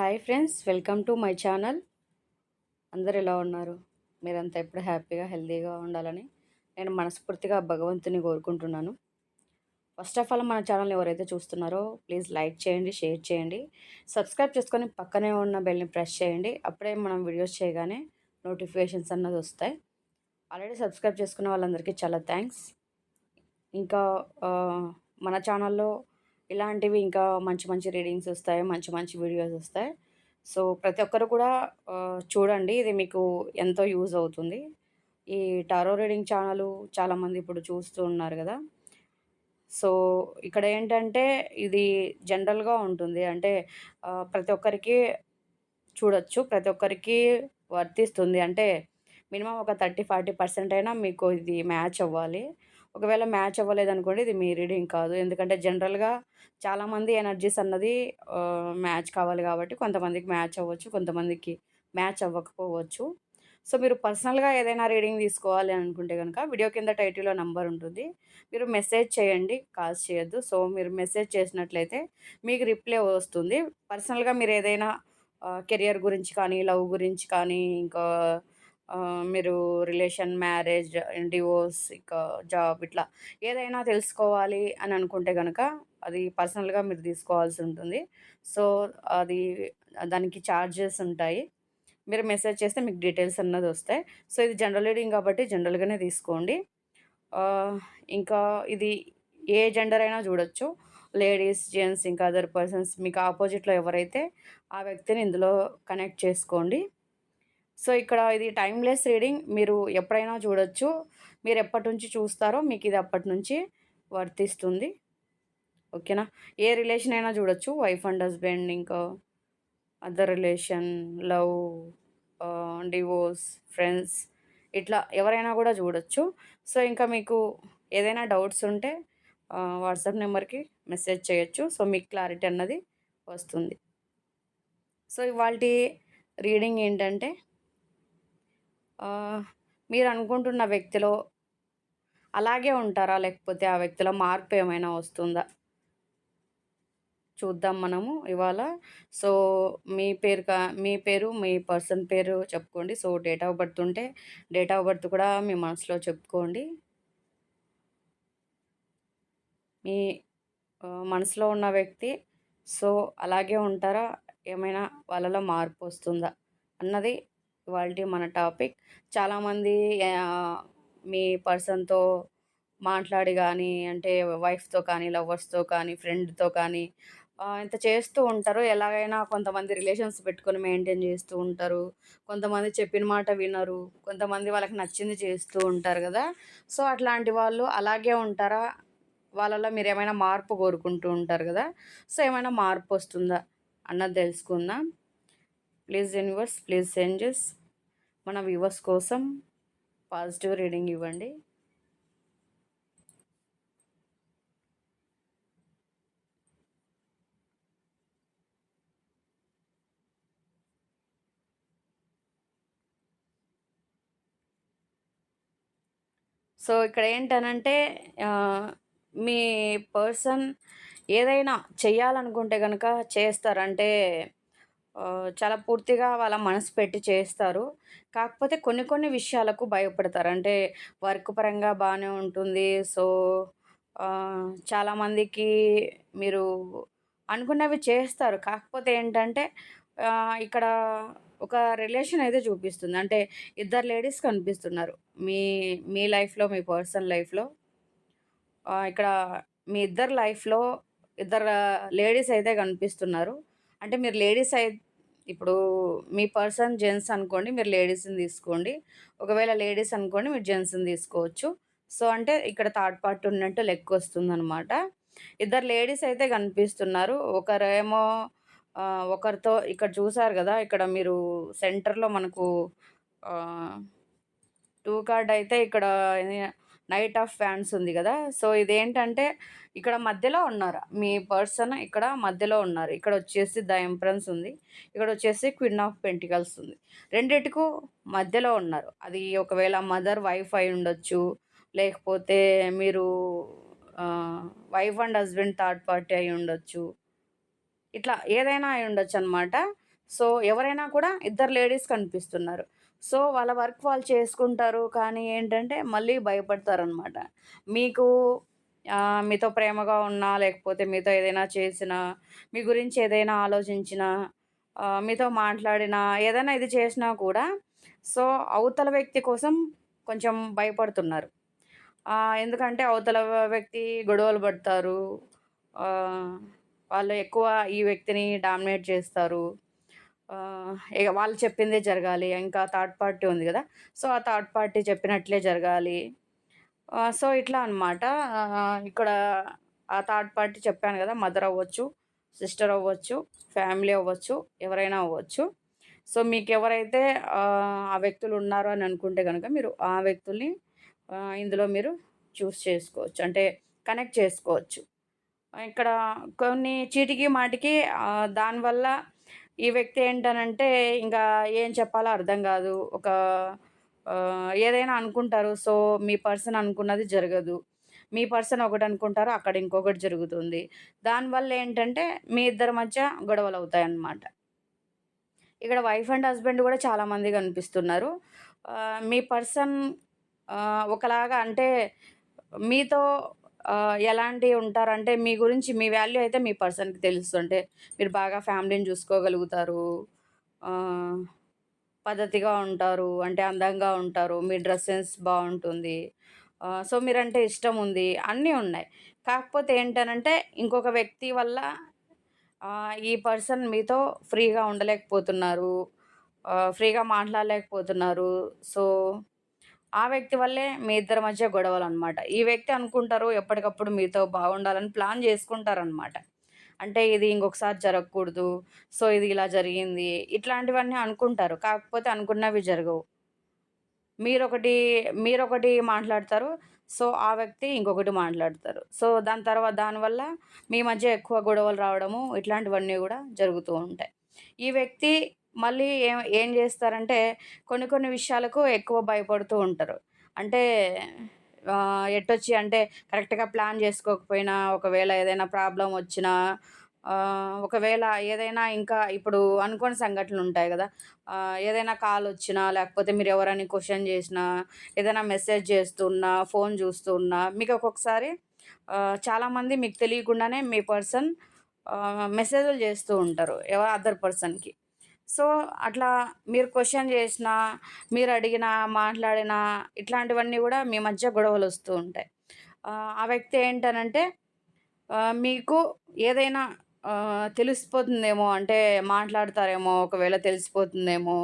Hi friends welcome to my channel. అందరు ఎలా ఉన్నారు? మీరంతా ఎప్పుడు హ్యాపీగా హెల్తీగా ఉండాలని నేను మనస్ఫూర్తిగా భగవంతుని కోరుకుంటున్నాను. ఫస్ట్ ఆఫ్ ఆల్ మన ఛానల్ని ఎవరైతే చూస్తున్నారో ప్లీజ్ లైక్ చేయండి షేర్ చేయండి. సబ్స్క్రైబ్ చేసుకొని పక్కనే ఉన్న బెల్ని ప్రెస్ చేయండి. అప్పుడే మనం వీడియోస్ చేయగానే నోటిఫికేషన్స్ అన్నది వస్తాయి. ఆల్రెడీ సబ్స్క్రైబ్ చేసుకున్న వాళ్ళందరికీ చాలా థ్యాంక్స్ ఇంకా మన ఛానల్లో ఇలాంటివి ఇంకా మంచి మంచి రీడింగ్స్ వస్తాయి మంచి మంచి వీడియోస్ వస్తాయి. సో ప్రతి ఒక్కరు కూడా చూడండి. ఇది మీకు ఎంతో యూజ్ అవుతుంది. ఈ టారో రీడింగ్ ఛానల్ చాలామంది ఇప్పుడు చూస్తూ ఉన్నారు కదా. సో ఇక్కడ ఏంటంటే ఇది జనరల్గా ఉంటుంది. అంటే ప్రతి ఒక్కరికి చూడొచ్చు. ప్రతి ఒక్కరికి వర్తిస్తుంది. అంటే మినిమం ఒక థర్టీ ఫార్టీ పర్సెంట్ అయినా మీకు ఇది మ్యాచ్ అవ్వాలి. ఒకవేళ మ్యాచ్ అవ్వలేదు అనుకోండి ఇది మీ రీడింగ్ కాదు. ఎందుకంటే జనరల్గా చాలామంది ఎనర్జీస్ అన్నది మ్యాచ్ కావాలి కాబట్టి కొంతమందికి మ్యాచ్ అవ్వచ్చు కొంతమందికి మ్యాచ్ అవ్వకపోవచ్చు. సో మీరు పర్సనల్గా ఏదైనా రీడింగ్ తీసుకోవాలి అనుకుంటే కనుక వీడియో కింద టైటిల్లో నెంబర్ ఉంటుంది. మీరు మెసేజ్ చేయండి కాల్స్ చేయొద్దు. సో మీరు మెసేజ్ చేసినట్లయితే మీకు రిప్లై వస్తుంది. పర్సనల్గా మీరు ఏదైనా కెరియర్ గురించి కానీ లవ్ గురించి కానీ ఇంకా మీరు రిలేషన్ మ్యారేజ్ డివోర్స్ ఇంకా జాబ్ ఇట్లా ఏదైనా తెలుసుకోవాలి అని అనుకుంటే కనుక అది పర్సనల్గా మీరు తీసుకోవాల్సి ఉంటుంది. సో అది దానికి ఛార్జెస్ ఉంటాయి. మీరు మెసేజ్ చేస్తే మీకు డీటెయిల్స్ అన్నది వస్తాయి. సో ఇది జనరల్ రీడింగ్ కాబట్టి జనరల్గానే తీసుకోండి. ఇంకా ఇది ఏ జెండర్ అయినా చూడొచ్చు. లేడీస్ జెంట్స్ ఇంకా అదర్ పర్సన్స్ మీకు ఆపోజిట్లో ఎవరైతే ఆ వ్యక్తిని ఇందులో కనెక్ట్ చేసుకోండి. సో ఇక్కడ ఇది టైమ్లెస్ రీడింగ్. మీరు ఎప్పుడైనా చూడొచ్చు. మీరు ఎప్పటి నుంచి చూస్తారో మీకు ఇది అప్పటి నుంచి వర్తిస్తుంది. ఓకేనా? ఏ రిలేషన్ అయినా చూడొచ్చు. వైఫ్ అండ్ హస్బెండ్ ఇంకా other relation love divorce friends ఇట్లా ఎవరైనా కూడా చూడొచ్చు. సో ఇంకా మీకు ఏదైనా డౌట్స్ ఉంటే వాట్సాప్ నెంబర్కి మెసేజ్ చేయొచ్చు. సో మీకు క్లారిటీ అన్నది వస్తుంది. సో ఇవాళ రీడింగ్ ఏంటంటే మీరు అనుకుంటున్న వ్యక్తిలో అలాగే ఉంటారా? లేకపోతే ఆ వ్యక్తిలో మార్పు ఏమైనా వస్తుందా? చూద్దాం మనము ఇవాళ. సో మీ పేరు కా మీ పేరు మీ పర్సన్ పేరు చెప్పుకోండి. సో డేట్ ఆఫ్ బర్త్ ఉంటే డేట్ ఆఫ్ బర్త్ కూడా మీ మనసులో చెప్పుకోండి. మీ మనసులో ఉన్న వ్యక్తి సో అలాగే ఉంటారా? ఏమైనా వాళ్ళలో మార్పు వస్తుందా? అన్నది ఇవాళ మన టాపిక్ చాలామంది మీ పర్సన్తో మాట్లాడి కానీ అంటే వైఫ్తో కానీ లవర్స్తో కానీ ఫ్రెండ్తో కానీ ఇంత చేస్తూ ఉంటారు. ఎలాగైనా కొంతమంది రిలేషన్స్ పెట్టుకొని మెయింటైన్ చేస్తూ ఉంటారు. కొంతమంది చెప్పిన మాట వినరు. కొంతమంది వాళ్ళకి నచ్చింది చేస్తూ ఉంటారు కదా. సో అట్లాంటి వాళ్ళు అలాగే ఉంటారా? వాళ్ళలో మీరు ఏమైనా మార్పు కోరుకుంటూ ఉంటారు కదా. సో ఏమైనా మార్పు వస్తుందా? అన్నది తెలుసుకుందాం. ప్లీజ్ యూనివర్స్ ప్లీజ్ చేంజెస్ మన వ్యూవర్స్ కోసం పాజిటివ్ రీడింగ్ ఇవ్వండి. సో ఇక్కడ ఏంటనంటే మీ పర్సన్ ఏదైనా చేయాలనుకుంటే కనుక చేస్తారంటే చాలా పూర్తిగా వాళ్ళ మనసు పెట్టి చేస్తారు. కాకపోతే కొన్ని కొన్ని విషయాలకు భయపడతారు. అంటే వర్క్ పరంగా బాగానే ఉంటుంది. సో చాలామందికి మీరు అనుకున్నవి చేస్తారు. కాకపోతే ఏంటంటే ఇక్కడ ఒక రిలేషన్ అయితే చూపిస్తుంది. అంటే ఇద్దరు లేడీస్ కనిపిస్తున్నారు. మీ మీ లైఫ్లో మీ పర్సనల్ లైఫ్లో. ఇక్కడ మీ ఇద్దరు లైఫ్లో ఇద్దరు లేడీస్ అయితే కనిపిస్తున్నారు. అంటే మీరు లేడీస్ అయితే ఇప్పుడు మీ పర్సన్ జెంట్స్ అనుకోండి మీరు లేడీస్ని తీసుకోండి. ఒకవేళ లేడీస్ అనుకోండి మీరు జెంట్స్ని తీసుకోవచ్చు. సో అంటే ఇక్కడ థర్డ్ పార్ట్ ఉన్నట్టు లెక్క వస్తుంది అనమాట ఇద్దరు లేడీస్ అయితే కనిపిస్తున్నారు. ఒకరేమో ఒకరితో ఇక్కడ చూసారు కదా ఇక్కడ మీరు సెంటర్లో మనకు టూ కార్డ్ అయితే ఇక్కడ నైట్ ఆఫ్ ఫ్యాన్స్ ఉంది కదా. సో ఇదేంటంటే ఇక్కడ మధ్యలో ఉన్నారు. మీ పర్సన్ ఇక్కడ మధ్యలో ఉన్నారు. ఇక్కడ వచ్చేసి ద ఎంప్రన్స్ ఉంది. ఇక్కడ వచ్చేసి క్విన్ ఆఫ్ పెంటికల్స్ ఉంది. రెండిటికు మధ్యలో ఉన్నారు. అది ఒకవేళ మదర్ వైఫ్ అయి ఉండొచ్చు. లేకపోతే మీరు wife and husband third party అయి ఉండొచ్చు. ఇట్లా ఏదైనా అయి ఉండొచ్చు అనమాట సో ఎవరైనా కూడా ఇద్దరు లేడీస్ కనిపిస్తున్నారు. సో వాళ్ళ వర్క్ వాళ్ళు చేసుకుంటారు. కానీ ఏంటంటే మళ్ళీ భయపడతారనమాట. మీకు మీతో ప్రేమగా ఉన్నా లేకపోతే మీతో ఏదైనా చేసినా మీ గురించి ఏదైనా ఆలోచించినా మీతో మాట్లాడినా ఏదైనా ఇది చేసినా కూడా సో అవతల వ్యక్తి కోసం కొంచెం భయపడుతున్నారు. ఎందుకంటే అవతల వ్యక్తి గొడవలు పడతారు. వాళ్ళు ఎక్కువ ఈ వ్యక్తిని డామినేట్ చేస్తారు. ఇక వాళ్ళు చెప్పిందే జరగాలి. ఇంకా థర్డ్ పార్టీ ఉంది కదా. సో ఆ థర్డ్ పార్టీ చెప్పినట్లే జరగాలి. సో ఇట్లా అనమాట ఇక్కడ ఆ థర్డ్ పార్టీ చెప్పాను కదా మదర్ అవ్వచ్చు సిస్టర్ అవ్వచ్చు ఫ్యామిలీ అవ్వచ్చు ఎవరైనా అవ్వచ్చు. సో మీకు ఎవరైతే ఆ వ్యక్తులు ఉన్నారో అని అనుకుంటే కనుక మీరు ఆ వ్యక్తుల్ని ఇందులో మీరు చూస్ చేసుకోవచ్చు. అంటే కనెక్ట్ చేసుకోవచ్చు. ఇక్కడ కొన్ని చీటికి మాటికి దానివల్ల ఈ వ్యక్తి ఏంటనంటే ఇంకా ఏం చెప్పాలో అర్థం కాదు. ఒక ఏదైనా అనుకుంటారు. సో మీ పర్సన్ అనుకున్నది జరగదు. మీ పర్సన్ ఒకటి అనుకుంటారు అక్కడ ఇంకొకటి జరుగుతుంది. దానివల్ల ఏంటంటే మీ ఇద్దరి మధ్య గొడవలు అవుతాయి అన్నమాట ఇక్కడ వైఫ్ అండ్ హస్బెండ్ కూడా చాలామంది కనిపిస్తున్నారు. మీ పర్సన్ ఒకలాగా అంటే మీతో ఎలాంటివి ఉంటారంటే మీ గురించి మీ వాల్యూ అయితే మీ పర్సన్‌కి తెలుసు. అంటే మీరు బాగా ఫ్యామిలీని చూసుకోగలుగుతారు. పద్ధతిగా ఉంటారు. అంటే అందంగా ఉంటారు. మీ డ్రెస్ సెన్స్ బాగుంటుంది సో, మీరంటే ఇష్టం ఉంది. అన్నీ ఉన్నాయి. కాకపోతే ఏంటనంటే ఇంకొక వ్యక్తి వల్ల ఈ పర్సన్ మీతో ఫ్రీగా ఉండలేకపోతున్నారు. ఫ్రీగా మాట్లాడలేకపోతున్నారు. సో ఆ వ్యక్తి వల్లే మీ ఇద్దరి మధ్య గొడవలు అనమాట ఈ వ్యక్తి అనుకుంటారు ఎప్పటికప్పుడు మీతో బాగుండాలని ప్లాన్ చేసుకుంటారనమాట. అంటే ఇది ఇంకొకసారి జరగకూడదు. సో, ఇది ఇలా జరిగింది. ఇట్లాంటివన్నీ అనుకుంటారు. కాకపోతే అనుకున్నవి జరగవు. మీరొకటి మీరొకటి మాట్లాడతారు. సో, ఆ వ్యక్తి ఇంకొకటి మాట్లాడతారు. సో, దాని తర్వాత దానివల్ల మీ మధ్య ఎక్కువ గొడవలు రావడము ఇట్లాంటివన్నీ కూడా జరుగుతూ ఉంటాయి. ఈ వ్యక్తి మళ్ళీ ఏం ఏం చేస్తారంటే కొన్ని కొన్ని విషయాలకు ఎక్కువ భయపడుతూ ఉంటారు. అంటే ఎట్టొచ్చి అంటే కరెక్ట్‌గా ప్లాన్ చేసుకోకపోయినా, ఒకవేళ ఏదైనా ప్రాబ్లం వచ్చినా ఒకవేళ ఏదైనా ఇంకా ఇప్పుడు అనుకోని సంఘటనలు ఉంటాయి కదా ఏదైనా కాల్ వచ్చినా, లేకపోతే మీరు ఎవరైనా క్వశ్చన్ చేసినా, ఏదైనా మెసేజ్ చేస్తున్నా, ఫోన్ చూస్తున్నా మీకు ఒక్కొక్కసారి చాలామంది మీకు తెలియకుండానే మీ పర్సన్ మెసేజ్‌లు చేస్తూ ఉంటారు. ఎవరు అదర్ పర్సన్‌కి. సో అట్లా మీరు క్వశ్చన్ చేసినా మీరు అడిగినా మాట్లాడినా ఇట్లాంటివన్నీ కూడా మీ మధ్య గొడవలు వస్తూ ఉంటాయి. ఆ వ్యక్తి ఏంటనంటే మీకు ఏదైనా తెలిసిపోతుందేమో అంటే మాట్లాడతారేమో ఒకవేళ తెలిసిపోతుందేమో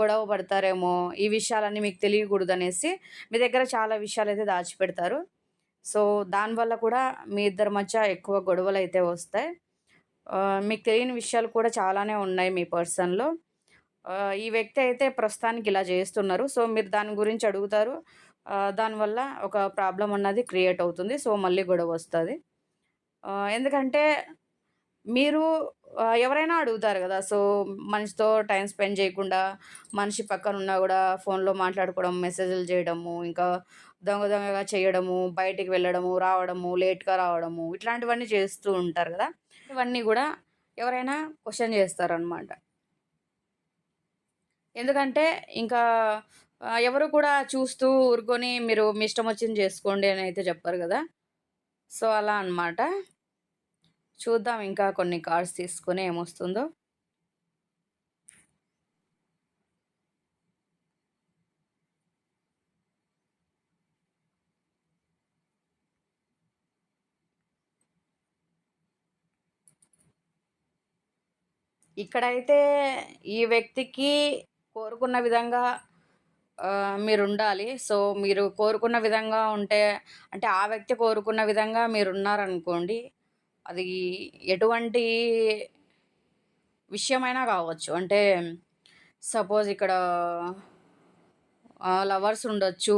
గొడవ పడతారేమో ఈ విషయాలన్నీ మీకు తెలియకూడదు అనేసి మీ దగ్గర చాలా విషయాలు అయితే దాచిపెడతారు. సో దానివల్ల కూడా మీ ఇద్దరి మధ్య ఎక్కువ గొడవలు అయితే వస్తాయి. మీకు తెలియని విషయాలు కూడా చాలానే ఉన్నాయి మీ పర్సన్‌లో. ఈ వ్యక్తి అయితే ప్రస్తుతానికి ఇలా చేస్తున్నారు. సో, మీరు దాని గురించి అడుగుతారు. దానివల్ల ఒక ప్రాబ్లం అన్నది క్రియేట్ అవుతుంది. సో, మళ్ళీ గొడవ వస్తుంది ఎందుకంటే మీరు ఎవరైనా అడుగుతారు కదా సో, మనిషితో టైం స్పెండ్ చేయకుండా, మనిషి పక్కన ఉన్నా కూడా ఫోన్‌లో మాట్లాడుకోవడం, మెసేజ్‌లు చేయడము, ఇంకా దొంగ దొంగగా చేయడము, బయటికి వెళ్ళడము, రావడము, లేట్‌గా రావడము, ఇట్లాంటివన్నీ చేస్తూ ఉంటారు కదా ఇవన్నీ కూడా ఎవరైనా క్వశ్చన్ చేస్తారనమాట ఎందుకంటే ఇంకా ఎవరు కూడా చూస్తూ ఊరుకొని మీరు మీ ఇష్టం వచ్చింది చేసుకోండి అని అయితే చెప్పారు కదా. సో అలా అనమాట చూద్దాం ఇంకా కొన్ని కార్డ్స్ తీసుకొని ఏమొస్తుందో. ఇక్కడైతే ఈ వ్యక్తికి కోరుకున్న విధంగా మీరు ఉండాలి సో, మీరు కోరుకున్న విధంగా ఉంటే అంటే ఆ వ్యక్తి కోరుకున్న విధంగా మీరు ఉన్నారనుకోండి అది ఎటువంటి విషయమైనా కావచ్చు. అంటే సపోజ్ ఇక్కడ లవర్స్ ఉండొచ్చు,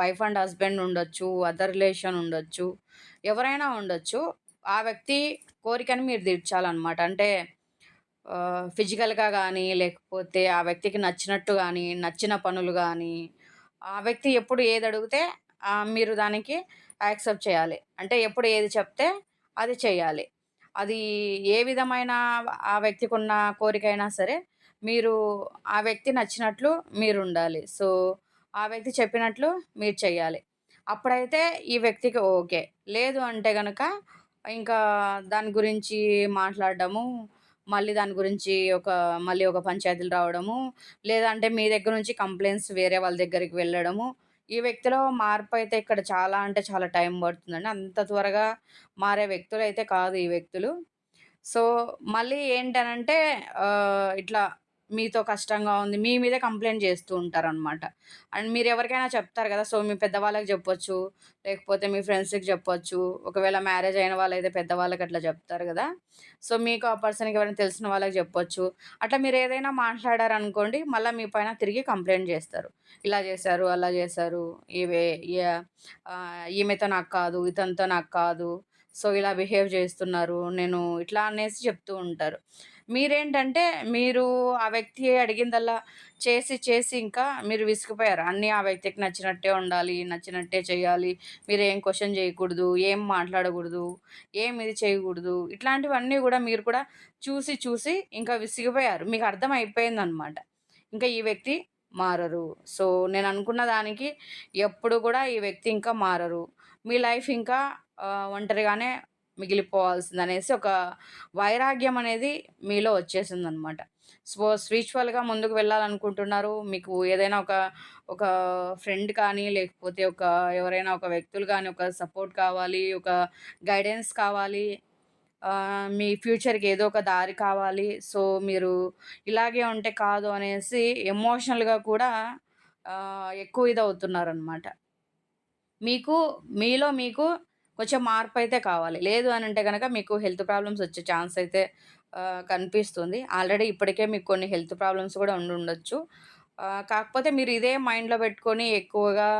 వైఫ్ అండ్ హస్బెండ్ ఉండొచ్చు, అదర్ రిలేషన్ ఉండొచ్చు, ఎవరైనా ఉండొచ్చు. ఆ వ్యక్తి కోరికని మీరు తీర్చాలన్నమాట. అంటే ఫిజికల్‌గా కానీ లేకపోతే ఆ వ్యక్తికి నచ్చినట్టు కానీ నచ్చిన పనులు కానీ ఆ వ్యక్తి ఎప్పుడు ఏది అడిగితే మీరు దానికి యాక్సెప్ట్ చేయాలి. అంటే ఎప్పుడు ఏది చెప్తే అది చేయాలి. అది ఏ విధమైన ఆ వ్యక్తికి ఉన్న కోరికైనా సరే మీరు ఆ వ్యక్తి నచ్చినట్లు మీరు ఉండాలి సో, ఆ వ్యక్తి చెప్పినట్లు మీరు చేయాలి అప్పుడైతే ఈ వ్యక్తికి ఓకే. లేదు అంటే కనుక ఇంకా దాని గురించి మాట్లాడడము, మళ్ళీ దాని గురించి ఒక మళ్ళీ ఒక పంచాయతీలు రావడము, లేదంటే మీ దగ్గర నుంచి కంప్లైంట్స్ వేరే వాళ్ళ దగ్గరికి వెళ్ళడము. ఈ వ్యక్తిలో మార్పయితే ఇక్కడ చాలా అంటే చాలా టైం పడుతుందండి. అంత త్వరగా మారే వ్యక్తులు అయితే కాదు ఈ వ్యక్తులు. సో, మళ్ళీ ఏంటనంటే ఇట్లా మీతో కష్టంగా ఉంది. మీ మీదే కంప్లైంట్ చేస్తూ ఉంటారనమాట. అండ్ మీరు ఎవరికైనా చెప్తారు కదా! సో, మీ పెద్దవాళ్ళకి చెప్పొచ్చు. లేకపోతే మీ ఫ్రెండ్స్‌కి చెప్పొచ్చు. ఒకవేళ మ్యారేజ్ అయిన వాళ్ళైతే పెద్దవాళ్ళకి అట్లా చెప్తారు కదా సో, మీకు ఆ పర్సన్‌కి ఎవరైనా తెలిసిన వాళ్ళకి చెప్పొచ్చు. అట్లా మీరు ఏదైనా మాట్లాడారనుకోండి, మళ్ళీ మీ పైన తిరిగి కంప్లైంట్ చేస్తారు. ఇలా చేశారు, అలా చేశారు. ఇవే ఈమెతో నాకు కాదు, ఇతనితో నాకు కాదు. సో, ఇలా బిహేవ్ చేస్తున్నారు. నేను ఇట్లా అనేసి చెప్తూ ఉంటారు. మీరేంటంటే మీరు ఆ వ్యక్తి అడిగిందల్లా చేసి, చేసి ఇంకా మీరు విసిగిపోయారు. అన్నీ ఆ వ్యక్తికి నచ్చినట్టే ఉండాలి, నచ్చినట్టే చేయాలి. మీరేం క్వశ్చన్ చేయకూడదు, ఏం మాట్లాడకూడదు, ఏం ఇది చేయకూడదు. ఇట్లాంటివన్నీ కూడా మీరు కూడా చూసి, చూసి ఇంకా విసిగిపోయారు. మీకు అర్థమైపోయిందనమాట. ఇంకా ఈ వ్యక్తి మారరు. సో, నేను అనుకున్న దానికి ఎప్పుడు కూడా ఈ వ్యక్తి ఇంకా మారరు. మీ లైఫ్ ఇంకా ఒంటరిగానే మిగిలిపోవాల్సిందనేసి ఒక వైరాగ్యం అనేది మీలో వచ్చేసిందనమాట. సో, స్పిరిచువల్‌గా ముందుకు వెళ్ళాలనుకుంటున్నారు. మీకు ఏదైనా ఒక, ఒక ఫ్రెండ్ కానీ, లేకపోతే ఒక ఎవరైనా ఒక వ్యక్తులు కానీ ఒక సపోర్ట్ కావాలి, ఒక గైడెన్స్ కావాలి. మీ ఫ్యూచర్‌కి ఏదో ఒక దారి కావాలి. సో, మీరు ఇలాగే ఉంటే కాదు అనేసి ఎమోషనల్‌గా కూడా ఎక్కువ ఇది అవుతున్నారనమాట మీకు మీలో మీకు కొంచెం మార్పు అయితే కావాలి. లేదు అని అంటే కనుక మీకు హెల్త్ ప్రాబ్లమ్స్ వచ్చే ఛాన్స్ అయితే కనిపిస్తుంది. ఆల్రెడీ ఇప్పటికే మీకు కొన్ని హెల్త్ ప్రాబ్లమ్స్ కూడా ఉండి ఉండొచ్చు కాకపోతే మీరు ఇదే మైండ్‌లో పెట్టుకొని ఎక్కువగా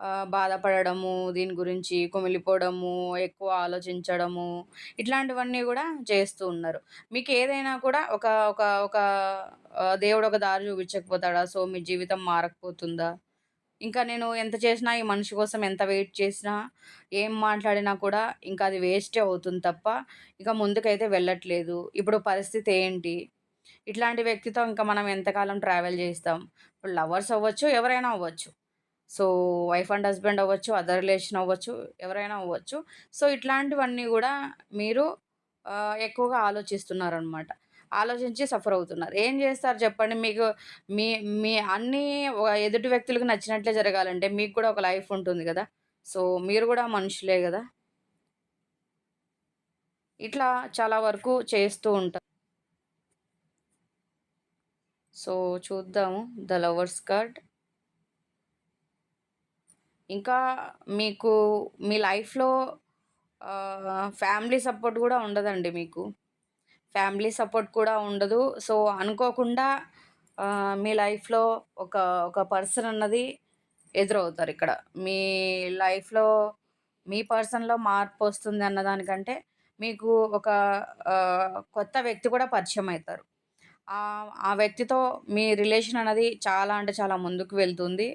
బాధపడము బాధపడడము, దీని గురించి కుమిలిపోవడము, ఎక్కువ ఆలోచించడము, ఇట్లాంటివన్నీ కూడా చేస్తూ ఉన్నారు. మీకు ఏదైనా కూడా ఒక ఒక ఒక దేవుడు ఒక దారి చూపించకపోతాడా? సో, మీ జీవితం మారకపోతుందా? ఇంకా నేను ఎంత చేసినా ఈ మనిషి కోసం ఎంత వెయిట్ చేసినా, ఏం మాట్లాడినా కూడా ఇంకా అది వేస్టే అవుతుంది తప్ప, ఇక ముందుకైతే వెళ్ళట్లేదు. ఇప్పుడు పరిస్థితి ఏంటి? ఇట్లాంటి వ్యక్తితో ఇంకా మనం ఎంతకాలం ట్రావెల్ చేస్తాం? ఇప్పుడు లవర్స్ అవ్వచ్చు, ఎవరైనా అవ్వచ్చు. సో, వైఫ్ అండ్ హస్బెండ్ అవ్వచ్చు, అదర్ రిలేషన్ అవ్వచ్చు, ఎవరైనా అవ్వచ్చు. సో, ఇట్లాంటివన్నీ కూడా మీరు ఎక్కువగా ఆలోచిస్తున్నారనమాట. ఆలోచించి సఫర్ అవుతున్నారు. ఏం చేస్తారు చెప్పండి? మీకు మీ మీ అన్నీ ఎదుటి వ్యక్తులకు నచ్చినట్లే జరగాలంటే మీకు కూడా ఒక లైఫ్ ఉంటుంది కదా సో, మీరు కూడా మనుషులే కదా ఇట్లా చాలా వరకు చేస్తూ ఉంటారు. సో, చూద్దాము 'ద లవర్స్ కార్డ్'. ఇంకా మీకు మీ లైఫ్‌లో ఫ్యామిలీ సపోర్ట్ కూడా ఉండదండి మీకు. ఫ్యామిలీ సపోర్ట్ కూడా ఉండదు. సో, అనుకోకుండా మీ లైఫ్‌లో ఒక ఒక పర్సన్ అన్నది ఎదురవుతారు ఇక్కడ మీ లైఫ్‌లో మీ పర్సన్‌లో మార్పు వస్తుంది అన్నదానికంటే, మీకు ఒక కొత్త వ్యక్తి కూడా పరిచయం అవుతారు ఆ వ్యక్తితో మీ రిలేషన్ అనేది చాలా అంటే చాలా ముందుకు వెళ్తుంది.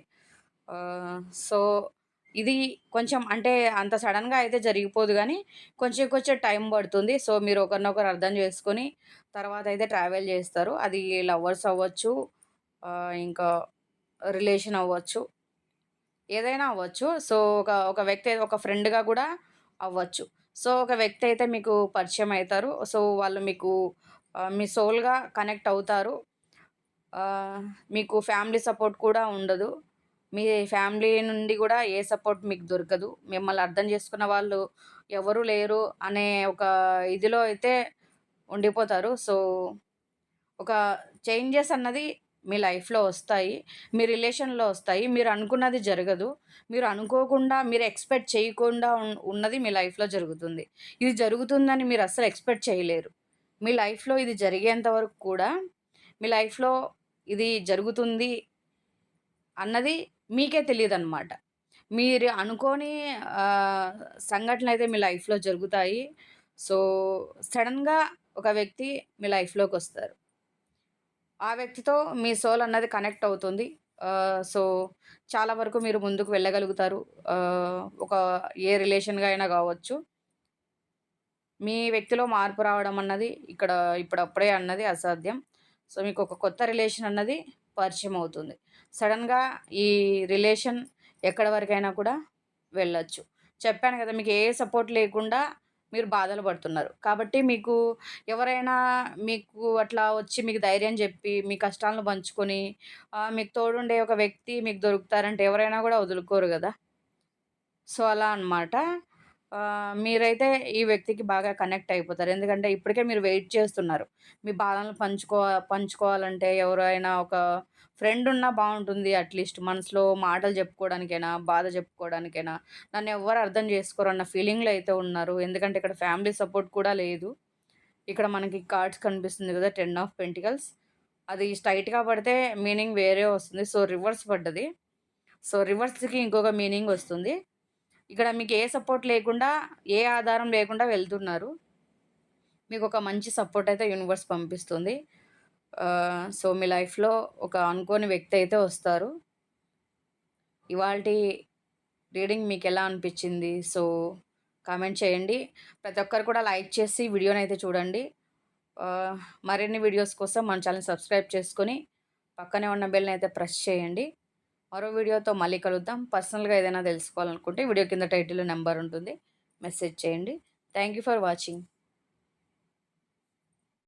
సో, ఇది కొంచెం అంటే అంత సడన్గా అయితే జరిగిపోదు కానీ కొంచెం కొంచెం టైం పడుతుంది. సో, మీరు ఒకరినొకరు అర్థం చేసుకొని, తర్వాత అయితే ట్రావెల్ చేస్తారు. అది లవర్స్ అవ్వచ్చు, ఇంకా రిలేషన్ అవ్వచ్చు. ఏదైనా అవ్వచ్చు. సో, ఒక ఒక వ్యక్తి ఒక ఫ్రెండ్‌గా కూడా అవ్వచ్చు. సో, ఒక వ్యక్తి అయితే మీకు పరిచయం అవుతారు సో, వాళ్ళు మీకు మీ సోల్‌గా కనెక్ట్ అవుతారు. మీకు ఫ్యామిలీ సపోర్ట్ కూడా ఉండదు. మీ ఫ్యామిలీ నుండి కూడా ఏ సపోర్ట్ మీకు దొరకదు. మిమ్మల్ని అర్థం చేసుకున్న వాళ్ళు ఎవరు లేరు అనే ఒక ఇదిలో అయితే ఉండిపోతారు. సో, ఒక చేంజెస్ అన్నది మీ లైఫ్‌లో వస్తాయి. మీ రిలేషన్‌లో వస్తాయి. మీరు అనుకున్నది జరగదు. మీరు అనుకోకుండా, మీరు ఎక్స్‌పెక్ట్ చేయకుండా ఉన్నది మీ లైఫ్‌లో జరుగుతుంది. ఇది జరుగుతుందని మీరు అస్సలు ఎక్స్‌పెక్ట్ చేయలేరు. మీ లైఫ్‌లో ఇది జరిగేంత వరకు కూడా, మీ లైఫ్‌లో ఇది జరుగుతుంది అన్నది మీకే తెలియదు అనమాట మీరు అనుకోని సంఘటనలు అయితే మీ లైఫ్‌లో జరుగుతాయి. సో, సడన్గా ఒక వ్యక్తి మీ లైఫ్లోకి వస్తారు ఆ వ్యక్తితో మీ సోల్ అన్నది కనెక్ట్ అవుతుంది. సో, చాలా వరకు మీరు ముందుకు వెళ్ళగలుగుతారు. ఒక ఏ రిలేషన్‌గా అయినా కావచ్చు మీ వ్యక్తిలో మార్పు రావడం అన్నది ఇక్కడ ఇప్పుడప్పుడే అన్నది అసాధ్యం సో మీకు ఒక కొత్త రిలేషన్ అన్నది పరిచయం అవుతుంది సడన్గా ఈ రిలేషన్ ఎక్కడి వరకైనా కూడా వెళ్ళొచ్చు. చెప్పాను కదా మీకు ఏ సపోర్ట్ లేకుండా మీరు బాధలు పడుతున్నారు. కాబట్టి మీకు ఎవరైనా మీకు అట్లా వచ్చి మీకు ధైర్యం చెప్పి మీ కష్టాలను పంచుకొని మీకు తోడుండే ఒక వ్యక్తి మీకు దొరుకుతారంటే ఎవరైనా కూడా వదులుకోరు కదా. సో అలా అనమాట మీరైతే ఈ వ్యక్తికి బాగా కనెక్ట్ అయిపోతారు. ఎందుకంటే ఇప్పటికే మీరు వెయిట్ చేస్తున్నారు. మీ బాధలను పంచుకో పంచుకోవాలంటే ఎవరైనా ఒక ఫ్రెండ్ ఉన్నా బాగుంటుంది. అట్లీస్ట్ మనసులో మాటలు చెప్పుకోవడానికైనా బాధ చెప్పుకోవడానికైనా నన్ను ఎవరు అర్థం చేసుకోరు అన్న ఫీలింగ్లో అయితే ఉన్నారు. ఎందుకంటే ఇక్కడ ఫ్యామిలీ సపోర్ట్ కూడా లేదు. ఇక్కడ మనకి కార్డ్స్ కనిపిస్తుంది కదా టెన్ ఆఫ్ పెంటికల్స్. అది స్ట్రైట్గా పడితే మీనింగ్ వేరే వస్తుంది. సో రివర్స్ పడ్డది. సో రివర్స్కి ఇంకొక మీనింగ్ వస్తుంది. ఇక్కడ మీకు ఏ సపోర్ట్ లేకుండా ఏ ఆధారం లేకుండా వెళ్తున్నారు. మీకు ఒక మంచి సపోర్ట్ అయితే యూనివర్స్ పంపిస్తుంది. సో మీ లైఫ్లో ఒక అనుకోని వ్యక్తి అయితే వస్తారు. ఇవాళ రీడింగ్ మీకు ఎలా అనిపించింది? సో కామెంట్ చేయండి. ప్రతి ఒక్కరు కూడా లైక్ చేసి వీడియోని అయితే చూడండి. మరిన్ని వీడియోస్ కోసం మన ఛానల్ సబ్స్క్రైబ్ చేసుకొని పక్కనే ఉన్న బెల్ని అయితే ప్రెస్ చేయండి. మరో వీడియోతో మళ్ళీ కలుద్దాం. పర్సనల్గా ఏదైనా తెలుసుకోవాలనుకుంటే వీడియో కింద టైటిల్ నెంబర్ ఉంటుంది. మెసేజ్ చేయండి. Thank you for watching